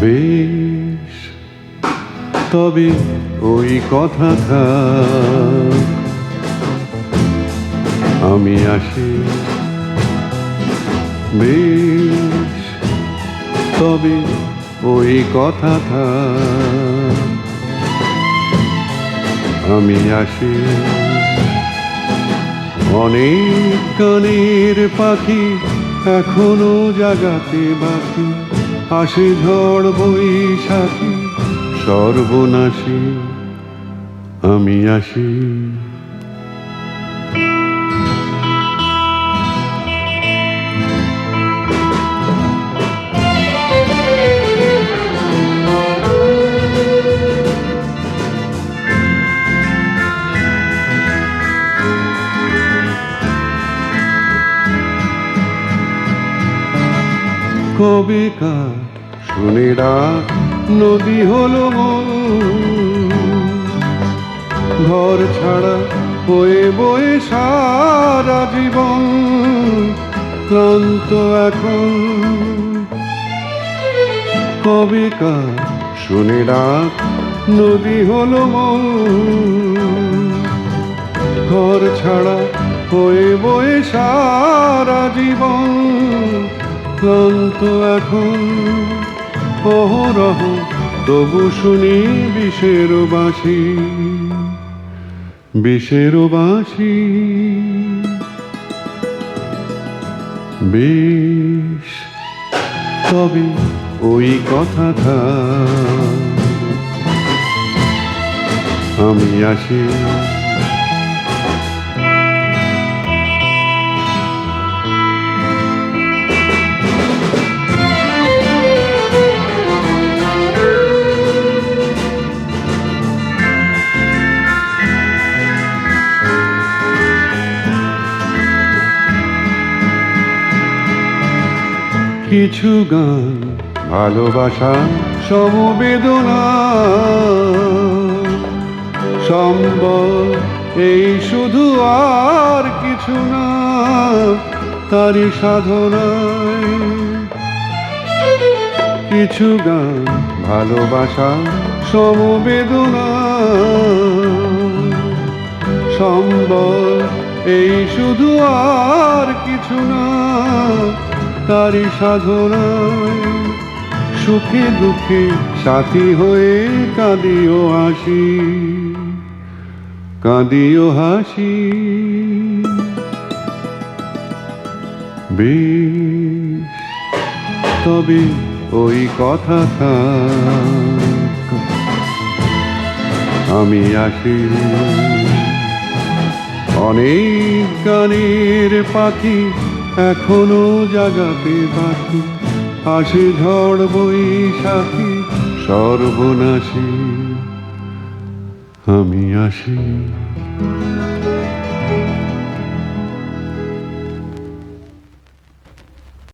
বেশ। তবে ওই কথা থাক। আমি আসি। বেশ। তবে ওই কথা থাক। আমি আসি। অনেক গানের পাখি এখনও জাগাতে বাকি। আসে ঝড় বৈশাখী সর্বনাশী আমি আসি। কবে কার শুনে রাত নদী হলো ঘর ছাড়া হয়ে বয়ে সারা জীবন ক্লান্ত এখন। কবে কার শুনে রাত নদী হলো ঘর ছাড়া হয়ে বয়ে সারা জীবন ক্লান্ত এখন। অহরহ তবু শুনি বিষের বাসি বিষের বাসি বেশ তবে ওই কথা থাক। আমি আসি। কিছু গান, ভালোবাসা, সমবেদনা। সম্বল, এই শুধু আর কিছু না, তারই সাধনায়। কিছু গান, ভালোবাসা, সমবেদনা। সম্বল, এই শুধু আর কিছু না তারই সাধনায় সুখে দুঃখে সাথী হয়ে কাঁদিও হাসি। কাঁদিও হাসি। তবে ওই কথা আমি আসি অনেক গানের পাখি। এখনও জাগাতে বাকি। আসে ঝড় বৈশাখী সর্বনাশী। আমি আসি।